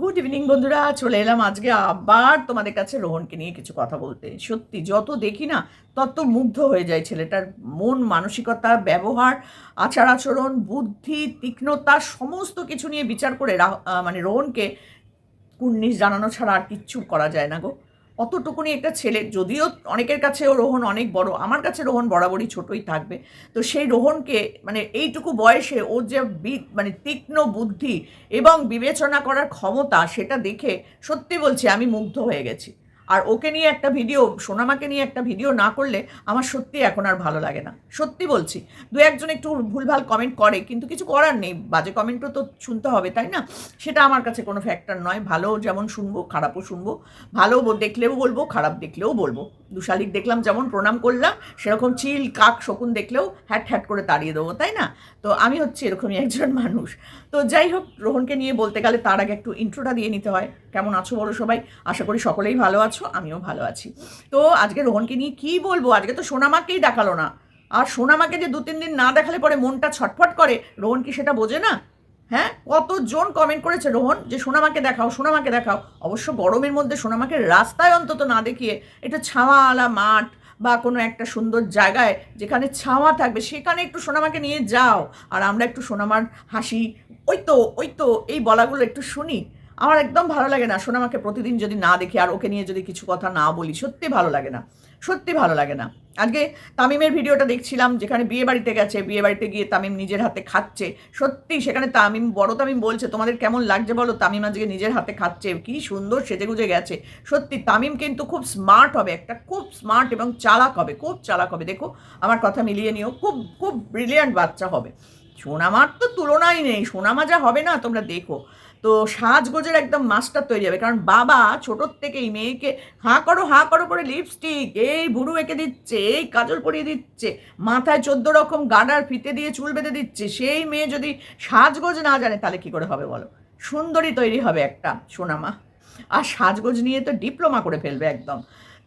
Good evening বন্ধুরা। চলে এলাম আজকে আবার তোমাদের কাছে রোহনকে নিয়ে কিছু কথা বলতে। সত্যি, যত দেখি না, তত মুগ্ধ হয়ে যায় ছেলেটার মন, মানসিকতা, ব্যবহার, আচার আচরণ, বুদ্ধি, তীক্ষ্ণতা, সমস্ত কিছু নিয়ে বিচার করে মানে রোহনকে কুর্নিশ জানানো ছাড়া আর কিচ্ছু করা যায় না গো। অতটুকুনি একটা ছেলে, যদিও অনেকের কাছেও রোহন অনেক বড়, আমার কাছে রোহন বরাবরই ছোটই থাকবে, তো সেই রোহনকে মানে এইটুকু বয়সে ওর যে মানে তীক্ষ্ণ বুদ্ধি এবং বিবেচনা করার ক্ষমতা, সেটা দেখে সত্যি বলছি আমি মুগ্ধ হয়ে গেছি। আর ওকে নিয়ে একটা ভিডিও, সোনামাকে নিয়ে একটা ভিডিও না করলে আমার সত্যি এখন আর ভালো লাগে না। সত্যি বলছি, দু একজন একটু ভুলভাল কমেন্ট করে, কিন্তু কিছু করার নেই। বাজে কমেন্টও তো শুনতে হবে, তাই না? সেটা আমার কাছে কোনো ফ্যাক্টর নয়। ভালো যেমন শুনব, খারাপও শুনব। ভালো দেখলেও বলব, খারাপ দেখলেও বলব। দুশালিক দেখলাম যেমন প্রণাম করলাম, সেরকম চিল কাক শকুন দেখলেও হ্যাট হ্যাট করে তাড়িয়ে দেবো, তাই না? তো আমি হচ্ছে এরকমই একজন মানুষ। তো যাই হোক, রোহনকে নিয়ে বলতে গেলে তার আগে একটু ইন্ট্রোটা দিয়ে নিতে হয়। কেমন আছো বলো সবাই? আশা করি সকলেই ভালো আছো। আমিও ভালো আছি। তো আজকে রোহনকে নিয়ে কি বলব? আজকে তো সোনামাকেই দেখাল না। আর সোনামাকে যে দু, তিন দিন না দেখালে পরে মনটা ছটফট করে, রোহন কি সেটা বোঝে না? হ্যাঁ? কতজন কমেন্ট করেছে, রোহন? যে সোনামাকে দেখাও সোনামাকে দেখাও। অবশ্য গরমের মধ্যে সোনামাকে রাস্তায় অন্তত না দেখিয়ে একটু ছাওয়াওয়ালা মাঠ বা কোনো একটা সুন্দর জায়গায় যেখানে ছাওয়া থাকবে, সেখানে একটু সোনামাকে নিয়ে যাও। আর আমরা একটু সোনামার হাসি, ওই তো ওই তো, এই বলাগুলো একটু শুনি। আমার একদম ভালো লাগে না। সোনামাকে প্রতিদিন যদি না দেখি, আর ওকে নিয়ে যদি কিছু কথা না বলি, সত্যি ভালো লাগে না। সত্যি ভালো লাগে না। আজকে তামিমের ভিডিওটা দেখছিলাম, যেখানে বিয়ে বাড়িতে গেছে, বিয়ে বাড়িতে গিয়ে তামিম নিজের হাতে খাচ্ছে। সত্যি, সেখানে তামিম, বড় তামিম বলছে, তোমাদের কেমন লাগছে বলো? তামিম আজকে নিজের হাতে খাচ্ছে। কি সুন্দর সেজেগুজে গেছে। সত্যি, তামিম কিন্তু খুব স্মার্ট হবে, একটা খুব স্মার্ট এবং চালাক হবে, খুব চালাক হবে। দেখো, আমার কথা মিলিয়ে নিও, খুব খুব ব্রিলিয়ান্ট বাচ্চা হবে। সোনামার তো তুলনাই নেই সোনামা যা হবে না, তোমরা দেখো। তো সাজগোজের একদম মাস্টার তৈরি হবে। কারণ বাবা ছোটোর থেকেই মেয়েকে হাঁ করো হাঁ করো করে লিপস্টিক এই ভুরু এঁকে দিচ্ছে, এই কাজল পরিয়ে দিচ্ছে, মাথায় চোদ্দ রকম গাডার ফিতে দিয়ে চুল বেঁধে দিচ্ছে, সেই মেয়ে যদি সাজগোজ না জানে তাহলে কি করে হবে বলো? সুন্দরী তৈরি হবে একটা সোনামা। আর সাজগোজ নিয়ে তো ডিপ্লোমা করে ফেলবে একদম।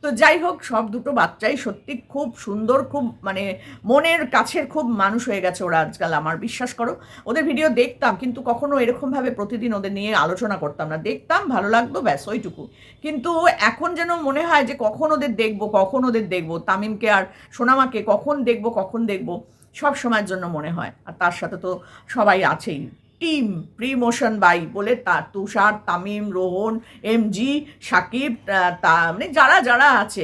তো যাই হোক, সব দুটো বাচ্চাই সত্যি খুব সুন্দর, খুব মানে মনের কাছের খুব মানুষ হয়ে গেছে ওরা আজকাল, আমার বিশ্বাস করো। ওদের ভিডিও দেখতাম, কিন্তু কখনো এরকমভাবে প্রতিদিন ওদের নিয়ে আলোচনা করতাম না। দেখতাম, ভালো লাগতো, ব্যাস, ওইটুকু। কিন্তু এখন যেন মনে হয় যে কখন ওদের দেখব, কখন ওদের দেখব, তামিমকে আর সোনামাকে কখন দেখব কখন দেখব, সব সময়ের জন্য মনে হয়। আর তার সাথে তো সবাই আছেই। টিম প্রিমোশন বাই বলে তার তুষার, তামিম, রোহন এম জি সাকিব, তা মানে যারা যারা আছে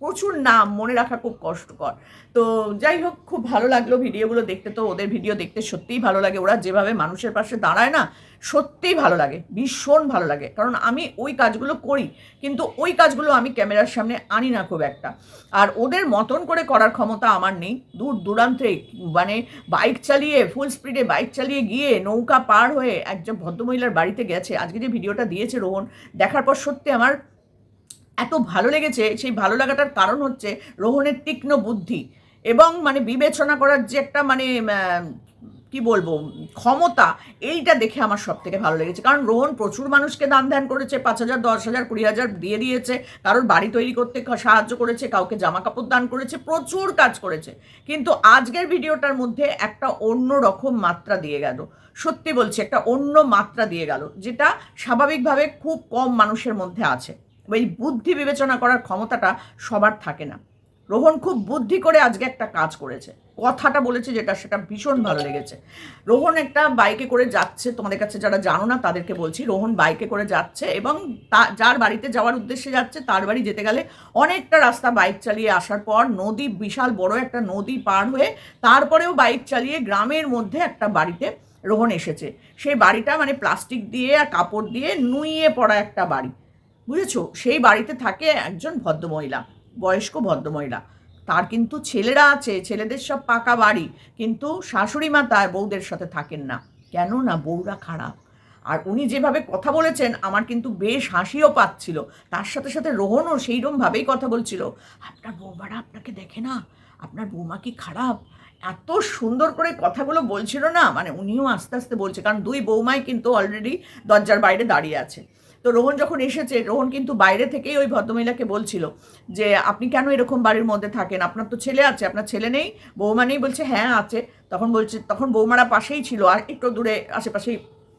প্রচুর নাম, মনে রাখা খুব কষ্টকর। তো যাই হোক, খুব ভালো লাগল ভিডিওগুলো দেখতে। তো ওদের ভিডিও দেখতে সত্যিই ভালো লাগে। ওরা যেভাবে মানুষের পাশে দাঁড়ায় না সত্যিই ভালো লাগে, ভীষণ ভালো লাগে। কারণ আমি ওই কাজগুলো করি, কিন্তু ওই কাজগুলো আমি ক্যামেরার সামনে আনি না খুব একটা। আর ওদের মতন করে করার ক্ষমতা আমার নেই। দূর দূরান্তে মানে বাইক চালিয়ে ফুল স্পিডে বাইক চালিয়ে গিয়ে নৌকা পার হয়ে একজন ভদ্রমহিলার বাড়িতে গেছে। আজকে যে ভিডিওটা দিয়েছে রোহন, দেখার পর সত্যি আমার এত ভালো লেগেছে, সেই ভালো লাগাটার কারণ হচ্ছে রোহনের তীক্ষ্ণ বুদ্ধি এবং মানে বিবেচনা করার যে একটা মানে কি বলব, ক্ষমতা, এইটা দেখে আমার সব থেকে ভালো লেগেছে। কারণ রোহন প্রচুর মানুষকে দান ধ্যান করেছে, পাঁচ হাজার, দশ হাজার, কুড়ি হাজার দিয়ে দিয়েছে, কারোর বাড়ি তৈরি করতে সাহায্য করেছে, কাউকে জামা কাপড় দান করেছে, প্রচুর কাজ করেছে। কিন্তু আজকের ভিডিওটার মধ্যে একটা অন্য রকম মাত্রা দিয়ে গেল। সত্যি বলছি, একটা অন্য মাত্রা দিয়ে গেল, যেটা স্বাভাবিকভাবে খুব কম মানুষের মধ্যে আছে। এই বুদ্ধি বিবেচনা করার ক্ষমতাটা সবার থাকে না। রোহন খুব বুদ্ধি করে আজকে একটা কাজ করেছে। কথাটা বলেছে যেটা সেটা ভীষণ ভালো লেগেছে। রোহন একটা বাইকে করে যাচ্ছে, তোমাদের কাছে যারা জানো না তাদেরকে বলছি, রোহন বাইকে করে যাচ্ছে এবং তা- যার বাড়িতে যাওয়ার উদ্দেশ্যে যাচ্ছে, তার বাড়ি যেতে গেলে অনেকটা রাস্তা বাইক চালিয়ে আসার পর নদী, বিশাল বড় একটা নদী পার হয়ে তারপরেও বাইক চালিয়ে গ্রামের মধ্যে একটা বাড়িতে রোহন এসেছে। সেই বাড়িটা মানে প্লাস্টিক দিয়ে আর কাপড় দিয়ে নুইয়ে পড়া একটা বাড়ি। বুঝেছ? সেই বাড়িতে থাকে একজন ভদ্রমহিলা, বয়স্ক ভদ্রমহিলা। তার কিন্তু ছেলেরা আছে, ছেলেদের সব পাকা বাড়ি। কিন্তু শাশুড়ি মা তার বউদের সাথে থাকেন না। কেন না বউরা খারাপ। আর উনি যেভাবে কথা বলেছেন, আমার কিন্তু বেশ হাসিও পাচ্ছিল। তার সাথে সাথে রোহনও সেইরকমভাবেই কথা বলছিল। আপনার বৌমারা আপনাকে দেখে না? আপনার বৌমা কি খারাপ? এত সুন্দর করে কথাগুলো বলছিল না? মানে উনিও আস্তে আস্তে বলছে, কারণ দুই বৌমাই কিন্তু অলরেডি দরজার বাইরে দাঁড়িয়ে আছে। তো রোহন যখন এসেছে, রোহন কিন্তু বাইরে থেকেই ওই ভদ্রমহিলাকে বলছিল যে, আপনি কেন এরকম বাড়ির মধ্যে থাকেন? আপনার তো ছেলে আছে, আপনার ছেলে নেই? বৌমা নেই বলছে হ্যাঁ আছে। তখন বলছে, তখন বৌমারা পাশেই ছিল, আর একটু দূরে আশেপাশেই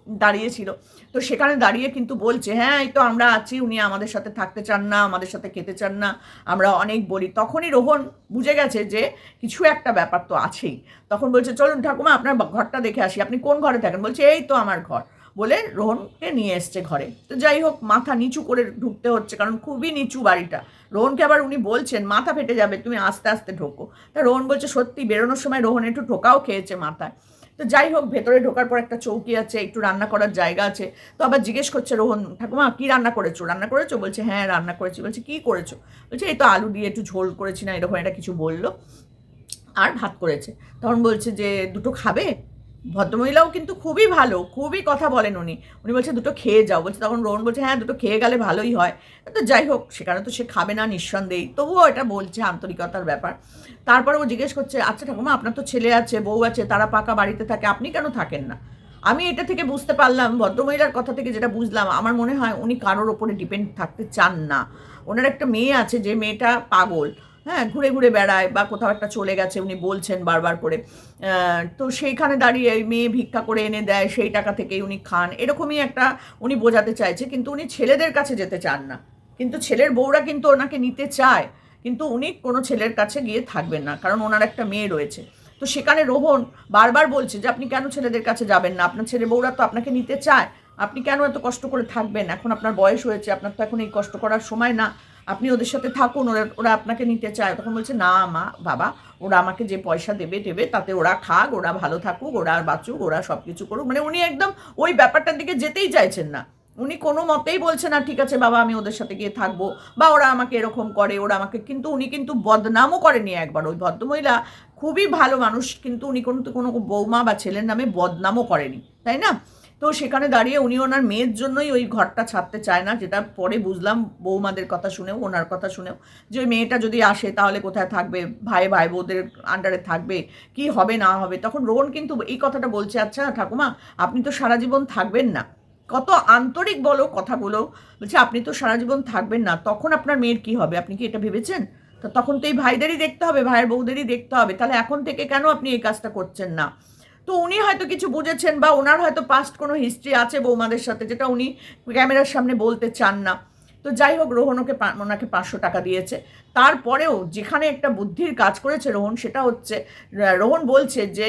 দাঁড়িয়েছিল তো সেখানে দাঁড়িয়ে কিন্তু বলছে হ্যাঁ এই তো আমরা আছি, উনি আমাদের সাথে থাকতে চান না, আমাদের সাথে খেতে চান না, আমরা অনেক বলি। তখনই রোহন বুঝে গেছে যে, কিছু একটা ব্যাপার তো আছেই। তখন বলছে, চলুন ঠাকুমা, আপনার ঘরটা দেখে আসি। আপনি কোন ঘরে থাকেন? বলছে, এই তো আমার ঘর। বলে রোহনকে নিয়ে এসছে ঘরে। তো যাই হোক, মাথা নিচু করে ঢুকতে হচ্ছে, কারণ খুবই নিচু বাড়িটা। রোহনকে আবার উনি বলছেন, মাথা ফেটে যাবে, তুমি আস্তে আস্তে ঢোকো। তা রোহন বলছে, সত্যি, বেরোনোর সময় রোহন একটু ঢোকাও খেয়েছে মাথায়। তো যাই হোক, ভেতরে ঢোকার পর একটা চৌকি আছে, একটু রান্না করার জায়গা আছে। তো আবার জিজ্ঞেস করছে রোহন, ঠাকুমা, কি রান্না করেছ? রান্না করেছ? বলছে হ্যাঁ রান্না করেছি। বলছে, কী করেছ? বলছে, এই তো আলু দিয়ে একটু ঝোল করেছি না, এরকম একটা কিছু বলল। আর ভাত করেছে। তখন বলছে যে, দুটো খাবে? ভদ্রমহিলাও কিন্তু খুবই ভালো, খুবই কথা বলেন উনি। উনি বলছে, দুটো খেয়ে যাও। বলছে, তখন রোহন বলছে হ্যাঁ দুটো খেয়ে গেলে ভালোই হয়। তো যাই হোক সেখানে তো সে খাবে না নিঃসন্দেহেই তবুও এটা বলছে আন্তরিকতার ব্যাপার। তারপরে ও জিজ্ঞেস করছে আচ্ছা ঠাকুমা, আপনার তো ছেলে আছে, বউ আছে, তারা পাকা বাড়িতে থাকে, আপনি কেন থাকেন না? আমি এটা থেকে বুঝতে পারলাম, ভদ্রমহিলার কথা থেকে যেটা বুঝলাম, আমার মনে হয় উনি কারোর ওপরে ডিপেন্ড থাকতে চান না। ওনার একটা মেয়ে আছে, যে মেয়েটা পাগল। হ্যাঁ ঘুরে ঘুরে বেড়ায় বা কোথাও একটা চলে গেছে, উনি বলছেন বারবার করে। তো সেইখানে দাঁড়িয়ে মেয়ে ভিক্ষা করে এনে দেয়, সেই টাকা থেকেই উনি খান। এরকমই একটা উনি বোঝাতে চাইছে, কিন্তু উনি ছেলেদের কাছে যেতে চান না। কিন্তু ছেলের বউরা কিন্তু ওনাকে নিতে চায়, কিন্তু উনি কোনো ছেলের কাছে গিয়ে থাকবেন না, কারণ ওনার একটা মেয়ে রয়েছে। তো সেখানে রোহন বারবার বলছে যে, আপনি কেন ছেলেদের কাছে যাবেন না? আপনার ছেলে বউরা তো আপনাকে নিতে চায়। আপনি কেন এত কষ্ট করে থাকবেন? এখন আপনার বয়স হয়েছে, আপনার তো এখন এই কষ্ট করার সময় না। আপনি ওদের সাথে থাকুন, ওরা ওরা আপনাকে নিতে চায়। তখন বলছে, না মা, বাবা, ওরা আমাকে যে পয়সা দেবে দেবে, তাতে ওরা খাক, ওরা ভালো থাকুক, ওরা বাঁচুক, ওরা সব কিছু করুক। মানে উনি একদম ওই ব্যাপারটার দিকে যেতেই চাইছেন না। উনি কোনো মতেই বলছে না, ঠিক আছে বাবা, আমি ওদের সাথে গিয়ে থাকব বা ওরা আমাকে এরকম করে, ওরা আমাকে কিন্তু, উনি কিন্তু বদনামও করেনি একবার। ওই ভদ্রমহিলা খুবই ভালো মানুষ, কিন্তু উনি কিন্তু কোনো বৌমা বা ছেলের নামে বদনামও করেনি, তাই না? তো সেখানে দাঁড়িয়ে উনি ওনার মেয়ের জন্যই ওই ঘরটা ছাড়তে চায় না, যেটা পরে বুঝলাম বৌমাদের কথা শুনেও, ওনার কথা শুনেও, যে ওই মেয়েটা যদি আসে তাহলে কোথায় থাকবে, ভাই ভাই বউদের আন্ডারে থাকবে, কি হবে না হবে? তখন রোহন কিন্তু এই কথাটা বলছে আচ্ছা ঠাকুমা, আপনি তো সারা জীবন থাকবেন না। কত আন্তরিক বলো কথাগুলো, বলছে, আপনি তো সারা জীবন থাকবেন না, তখন আপনার মেয়ের কি হবে? আপনি কি এটা ভেবেছেন? তো তখন তো এই ভাইদেরই দেখতে হবে, ভাইয়ের বউদেরই দেখতে হবে, তাহলে এখন থেকে কেন আপনি এই কাজটা করছেন না? তো উনি হয়তো কিছু বুঝেছেন বা ওনার হয়তো পাস্ট কোনো হিস্ট্রি আছে বৌমাদের সাথে, যেটা উনি ক্যামেরার সামনে বলতে চান না। তো যাই হোক, রোহন ওকে ওনাকে পাঁচশো টাকা দিয়েছে। তারপরেও যেখানে একটা বুদ্ধির কাজ করেছে রোহন, সেটা হচ্ছে রোহন বলছে যে,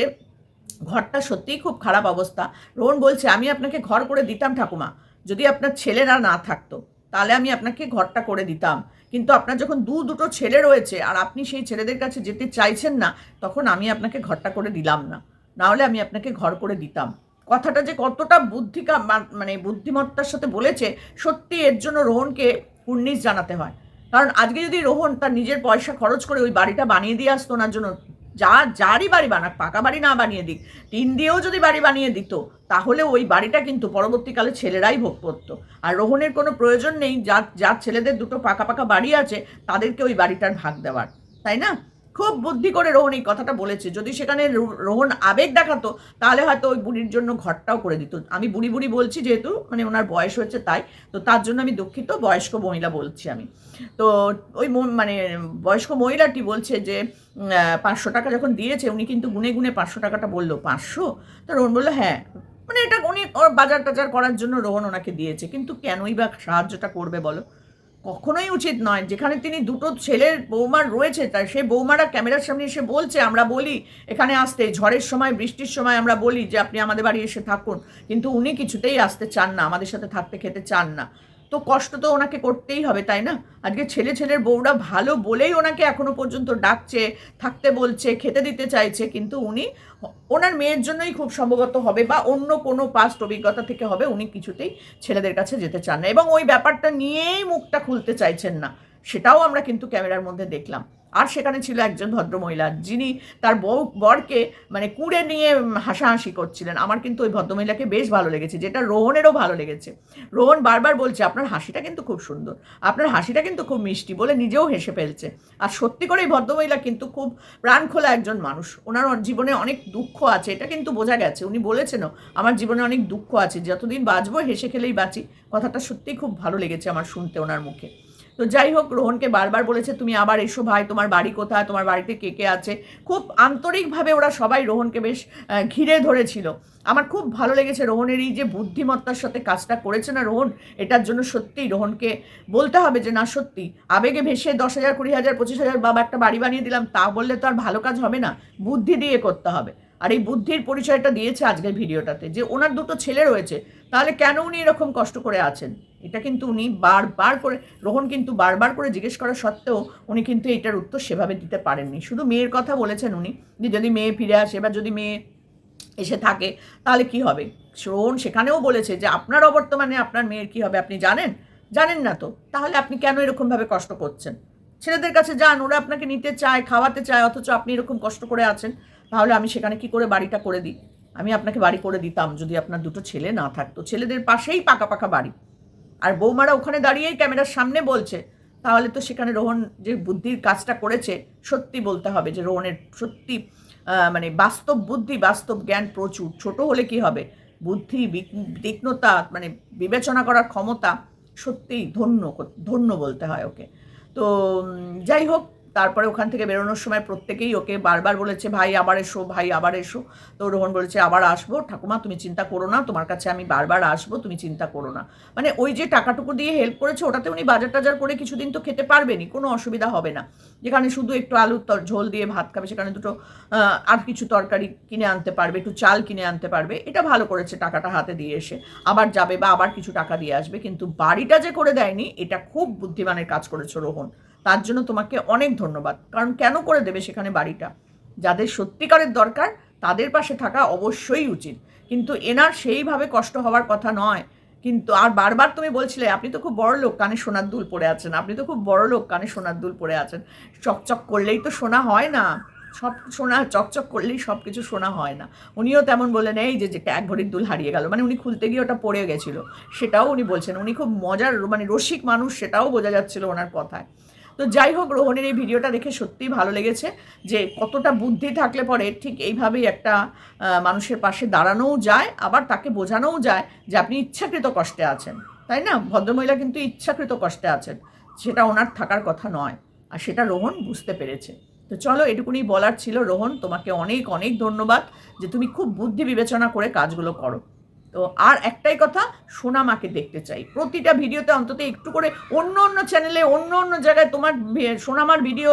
ঘরটা সত্যিই খুব খারাপ অবস্থা। রোহন বলছে, আমি আপনাকে ঘর করে দিতাম ঠাকুমা, যদি আপনার ছেলেরা না থাকতো, তাহলে আমি আপনাকে ঘরটা করে দিতাম। কিন্তু আপনার যখন দু, দুটো ছেলে রয়েছে, আর আপনি সেই ছেলেদের কাছে যেতে চাইছেন না, তখন আমি আপনাকে ঘরটা করে দিলাম না। নাহলে আমি আপনাকে ঘর করে দিতাম। কথাটা যে কতটা বুদ্ধিকা মানে বুদ্ধিমত্তার সাথে বলেছে, সত্যি এর জন্য রোহনকে উন্নিশ জানাতে হয়। কারণ আজকে যদি রোহন তার নিজের পয়সা খরচ করে ওই বাড়িটা বানিয়ে দিয়ে আসতো ওনার জন্য, যা, যারই বাড়ি বানাক, পাকা বাড়ি না বানিয়ে দিক, টিন দিয়েও যদি বাড়ি বানিয়ে দিত, তাহলে ওই বাড়িটা কিন্তু পরবর্তীকালে ছেলেরাই ভোগ করতো। আর রোহনের কোনো প্রয়োজন নেই, যার যার ছেলেদের দুটো পাকা পাকা বাড়ি আছে, তাদেরকে ওই বাড়িটার ভাগ দেওয়ার। তাই না? খুব বুদ্ধি করে রোহন এই কথাটা বলেছে। যদি সেখানে রোহন আবেগ দেখাতো, তাহলে হয়তো ওই বুড়ির জন্য ঘরটাও করে দিত। আমি বুড়ি বুড়ি বলছি যেহেতু মানে ওনার বয়স হয়েছে তাই, তো তার জন্য আমি দুঃখিত, বয়স্ক মহিলা বলছি আমি। তো ওই মানে বয়স্ক মহিলাটি বলছে যে পাঁচশো টাকা যখন দিয়েছে, উনি কিন্তু গুনে গুনে পাঁচশো টাকাটা বলল, পাঁচশো? তো রোহন বলল হ্যাঁ। মানে এটা উনি বাজার টাজার করার জন্য রোহন ওনাকে দিয়েছে। কিন্তু কেনই বা সাহায্যটা করবে বলো? কখনোই উচিত নয়। যেখানে তিনি দুটো ছেলের বৌমার রয়েছে, তার সেই বৌমারা ক্যামেরার সামনে এসে বলছে, আমরা বলি, এখানে আসতে, ঝড়ের সময়, বৃষ্টির সময় আমরা বলি যে, আপনি আমাদের বাড়ি এসে থাকুন। কিন্তু উনি কিছুতেই আসতে চান না, আমাদের সাথে থাকতে খেতে চান না। তো কষ্ট তো ওনাকে করতেই হবে, তাই না? আজকে ছেলে ছেলের বউরা ভালো বলেই ওনাকে এখনও পর্যন্ত ডাকছে, থাকতে বলছে, খেতে দিতে চাইছে, কিন্তু উনি ওনার মেয়ের জন্যই খুব সম্ভবত হবে বা অন্য কোনো পাস্ট অভিজ্ঞতা থেকে হবে উনি কিছুতেই ছেলেদের কাছে যেতে চান না। এবং ওই ব্যাপারটা নিয়েই মুখটা খুলতে চাইছেন না, সেটাও আমরা কিন্তু ক্যামেরার মধ্যে দেখলাম। আর সেখানে ছিল একজন ভদ্রমহিলা যিনি তার বউ, বরকে মানে কুড়ে নিয়ে হাসাহাসি করছিলেন। আমার কিন্তু ওই ভদ্রমহিলাকে বেশ ভালো লেগেছে, যেটা রোহনেরও ভালো লেগেছে। রোহন বারবার বলছে, আপনার হাসিটা কিন্তু খুব সুন্দর, আপনার হাসিটা কিন্তু খুব মিষ্টি বলে নিজেও হেসে ফেলছে। আর সত্যি করে এই ভদ্রমহিলা কিন্তু খুব প্রাণখোলা একজন মানুষ। ওনার জীবনে অনেক দুঃখ আছে, এটা কিন্তু বোঝা গেছে। উনি বলেছেনও, আমার জীবনে অনেক দুঃখ আছে, যতদিন বাঁচবো, হেসে খেলেই বাঁচি। কথাটা সত্যিই খুব ভালো লেগেছে আমার শুনতে ওনার মুখে। তো যাই হোক, রোহনকে বারবার বলেছে, তুমি আবার এসো ভাই, তোমার বাড়ি কোথায়? তোমার বাড়িতে কে কে আছে? খুব আন্তরিকভাবে ওরা সবাই রোহনকে বেশ ঘিরে ধরেছিল। আমার খুব ভালো লেগেছে রোহনের এই যে বুদ্ধিমত্তার সাথে কাজটা করেছে না রোহন, এটার জন্য সত্যিই রোহনকে বলতে হবে যে, না, সত্যি, আবেগে ভেসে দশ হাজার, কুড়ি হাজার, পঁচিশ হাজার বাবা একটা বাড়ি বানিয়ে দিলাম, তা বললে তো আর ভালো কাজ হবে না। বুদ্ধি দিয়ে করতে হবে। আর এই বুদ্ধির পরিচয়টা দিয়েছে আজকের ভিডিওটাতে, যে ওনার দুটো ছেলে রয়েছে তাহলে কেন উনি এরকম কষ্ট করে আছেন? এটা কিন্তু উনি বারবার করে, রোহন কিন্তু বারবার করে জিজ্ঞেস করা সত্ত্বেও উনি কিন্তু এটার উত্তর সেভাবে দিতে পারেননি। শুধু মেয়ের কথা বলেছেন উনি যে যদি মেয়ে ফিরে আসে বা যদি মেয়ে এসে থাকে, তাহলে কি হবে? শ্রবণ সেখানেও বলেছে যে আপনার অবর্তমানে আপনার মেয়ের কি হবে, আপনি জানেন? জানেন না তো। তাহলে আপনি কেন এরকমভাবে কষ্ট করছেন? ছেলেদের কাছে যান, ওরা আপনাকে নিতে চায়, খাওয়াতে চায়, অথচ আপনি এরকম কষ্ট করে আছেন। তাহলে আমি সেখানে কি করে বাড়িটা করে দিই? আমি আপনাকে বাড়ি করে দিতাম যদি আপনার দুটো ছেলে না থাকতো। ছেলেদের পাশেই পাকা পাকা বাড়ি। আর বৌমারা ওখানে দাঁড়িয়েই ক্যামেরার সামনে বলছে, তাহলে তো সেখানে রোহন যে বুদ্ধির কাজটা করেছে, সত্যি বলতে হবে যে রোহনের সত্যি মানে বাস্তব বুদ্ধি, বাস্তব জ্ঞান প্রচুর। ছোট হলে কি হবে? বুদ্ধি তীক্ষ্ণতা মানে বিবেচনা করার ক্ষমতা সত্যিই ধন্য ধন্য বলতে হয় ওকে। তো যাই হোক তারপরে ওখান থেকে বেরোনোর সময় প্রত্যেকেই ওকে বারবার বলেছে, ভাই, আবার এসো, ভাই, আবার এসো। তো রোহন বলেছে, আবার আসব? ঠাকুমা, তুমি চিন্তা করো না, তোমার কাছে আমি বারবার আসব, তুমি চিন্তা করো না। মানে ওই যে টাকাটুকু দিয়ে হেল্প করেছে, ওটাতে উনি বাজার টাজার করে কিছুদিন তো খেতে পারবেনি কোনো অসুবিধা হবে না। যেখানে শুধু একটু আলুর তর, ঝোল দিয়ে ভাত খাবে, সেখানে দুটো আর কিছু তরকারি কিনে আনতে পারবে, একটু চাল কিনে আনতে পারবে। এটা ভালো করেছে টাকাটা হাতে দিয়ে এসে। আবার যাবে বা আবার কিছু টাকা দিয়ে আসবে, কিন্তু বাড়িটা যে করে দেয়নি, এটা খুব বুদ্ধিমানের কাজ করেছ রোহন। তার জন্য তোমাকে অনেক ধন্যবাদ। কারণ কেন করে দেবে সেখানে বাড়িটা? যাদের সত্যিকারের দরকার, তাদের পাশে থাকা অবশ্যই উচিত। কিন্তু এনার সেইভাবে কষ্ট হওয়ার কথা নয়। কিন্তু আর বারবার তুমি বলছিলে, আপনি তো খুব বড় লোক, কানে সোনার দুল পরে আছেন। আপনি তো খুব বড় লোক, কানে সোনার দুল পরে আছেন। চকচক করলেই তো সোনা হয় না। সব সোনা, চকচক করলেই সব কিছু সোনা হয় না। উনিও তেমন বললেন, এই যে যে, এক ভরির দুল হারিয়ে গেল। মানে উনি খুলতে গিয়ে ওটা পড়ে গেছিল। সেটাও উনি বলছেন। উনি খুব মজার মানে রসিক মানুষ, সেটাও বোঝা যাচ্ছিল ওনার কথায়। তো যাই হোক, রোহনের এই ভিডিওটা দেখে সত্যিই ভালো লেগেছে যে কতটা বুদ্ধি থাকলে পরে ঠিক এইভাবেই একটা মানুষের পাশে দাঁড়ানোও যায়, আবার তাকে বোঝানোও যায় যে আপনি ইচ্ছাকৃত কষ্টে আছেন। তাই না? ভদ্রমহিলা কিন্তু ইচ্ছাকৃত কষ্টে আছেন। সেটা ওনার থাকার কথা নয়। আর সেটা রোহন বুঝতে পেরেছে। তো চলো, এটুকুনি বলার ছিল। রোহন, তোমাকে অনেক অনেক ধন্যবাদ যে তুমি খুব বুদ্ধি বিবেচনা করে কাজগুলো করো। তো আর একটাই কথা, সোনামাকে দেখতে চাই। প্রতিটা ভিডিওতে অন্তত একটু করে অন্য অন্য চ্যানেলে অন্য অন্য জায়গায় তোমার সোনামার ভিডিও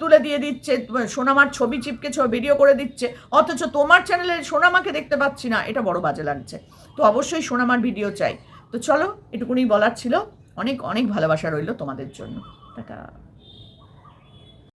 তুলে দিয়ে দিচ্ছে সোনামার ছবি চিপকে ভিডিও করে দিচ্ছে। অথচ তোমার চ্যানেলে সোনামাকে দেখতে পাচ্ছি না, এটা বড় বাজে লাগছে। তো অবশ্যই সোনামার ভিডিও চাই। তো চলো এটুকুনি বলার ছিল। অনেক অনেক ভালোবাসা রইল তোমাদের জন্য। টাটা।